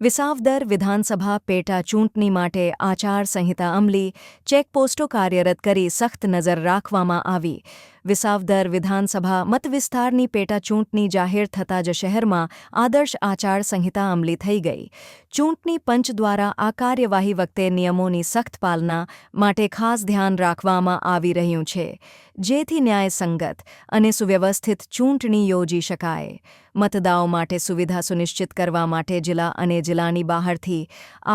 વિસાવદર વિધાનસભા પેટા ચૂંટણી માટે આચાર સંહિતા અમલી ચેકપોસ્ટો કાર્યરત કરી સખ્ત નજર રાખવામાં આવી. વિસાવદર વિધાનસભા મતવિસ્તારની પેટાચૂંટણી જાહેર થતાં જ શહેરમાં આદર્શ આચાર સંહિતા અમલી થઈ ગઈ. ચૂંટણી પંચ દ્વારા આ કાર્યવાહી વખતે નિયમોની સખ્ત પાલના માટે ખાસ ધ્યાન રાખવામાં આવી રહ્યું છે. જેથી ન્યાયસંગત અને સુવ્યવસ્થિત ચૂંટણી યોજી શકાય. મતદાઓ માટે સુવિધા સુનિશ્ચિત કરવા માટે જિલ્લા અને જિલ્લાની બહારથી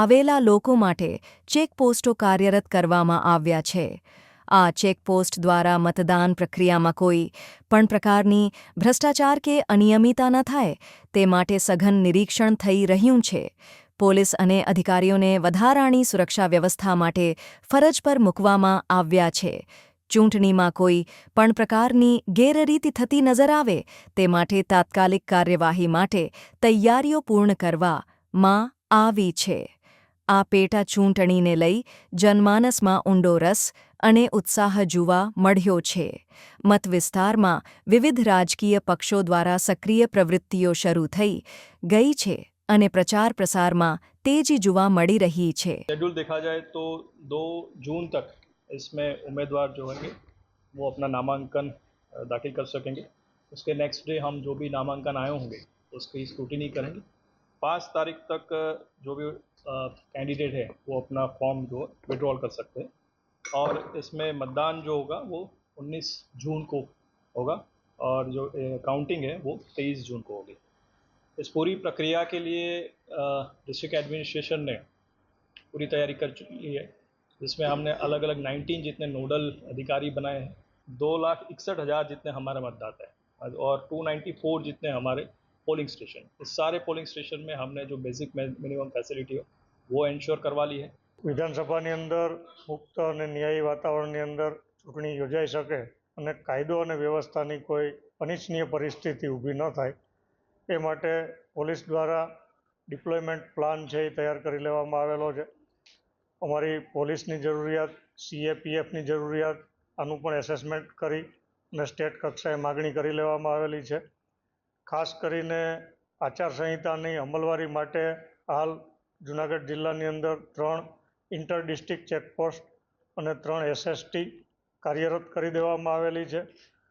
આવેલા લોકો માટે ચેકપોસ્ટો કાર્યરત કરવામાં આવ્યા છે. આ ચેકપોસ્ટ દ્વારા મતદાન પ્રક્રિયામાં કોઈ પણ પ્રકારની ભ્રષ્ટાચાર કે અનિયમિતતા ન થાય, તે માટે સઘન નિરીક્ષણ થઈ રહ્યું છે. પોલીસ અને અધિકારીઓને વધારાની સુરક્ષા વ્યવસ્થા માટે ફરજ પર મૂકવામાં આવ્યા છે. ચૂંટણીમાં કોઈ પણ પ્રકારની ગેરરીતિ થતી નજર આવે, તે માટે તાત્કાલિક કાર્યવાહી માટે તૈયારીઓ પૂર્ણ કરવામાં આવી છે. આ પેટા ચૂંટણીને લઈ જનમાનસમાં ઊંડો રસ અને ઉત્સાહ જોવા મળ્યો છે મતવિસ્તારમાં વિવિધ રાજકીય પક્ષો દ્વારા સક્રિય પ્રવૃત્તિઓ શરૂ થઈ ગઈ છે અને પ્રચાર પ્રસારમાં તેજી જોવા મળી રહી છે शेड्यूल देखा जाए तो दो जून तक इसमें उम्मीदवार जो होंगे वो अपना नामांकन अ, दाखिल कर सकेंगे उसके नेक्स्ट डे हम जो भी नामांकन आए होंगे उसकी स्क्रूटिनी करेंगे पाँच तारीख तक अ, जो भी कैंडिडेट है, वो अपना फॉर्म जो विड्रॉल कर सकते हैं। और इसमें मतदान जो होगा, वो 19 जून को होगा और जो काउंटिंग है, वो 23 जून को होगी। इस पूरी प्रक्रिया के लिए डिस्ट्रिक्ट एडमिनिस्ट्रेशन ने पूरी तैयारी कर चुकी है, जिसमें हमने अलग अलग 19 जितने नोडल अधिकारी बनाए हैं, दो लाख इकसठ हज़ार जितने हमारे मतदाता हैं, और 294 जितने हमारे पोलिंग स्टेशन इस सारे पोलिंग स्टेशन में हमने जो बेसिक मिनिमम फैसिलिटी हो वो इंश्योर करवा ली है વિધાનસભાની અંદર મુક્ત અને ન્યાયી વાતાવરણની અંદર ચૂંટણી યોજાઈ શકે અને કાયદો અને વ્યવસ્થાની કોઈ અનિચ્છનીય પરિસ્થિતિ ઊભી ન થાય એ માટે પોલીસ દ્વારા ડિપ્લોયમેન્ટ પ્લાન છે એ તૈયાર કરી લેવામાં આવેલો છે અમારી પોલીસની જરૂરિયાત સીએપીએફની જરૂરિયાત આનું પણ એસેસમેન્ટ કરી અને સ્ટેટ કક્ષાએ માગણી કરી લેવામાં આવેલી છે ખાસ કરીને આચારસંહિતાની અમલવારી માટે હાલ જુનાગઢ જિલ્લાની અંદર ત્રણ ઇન્ટર ડિસ્ટ્રિક્ટ ચેકપોસ્ટ અને ત્રણ એસએસટી કાર્યરત કરી દેવામાં આવેલી છે.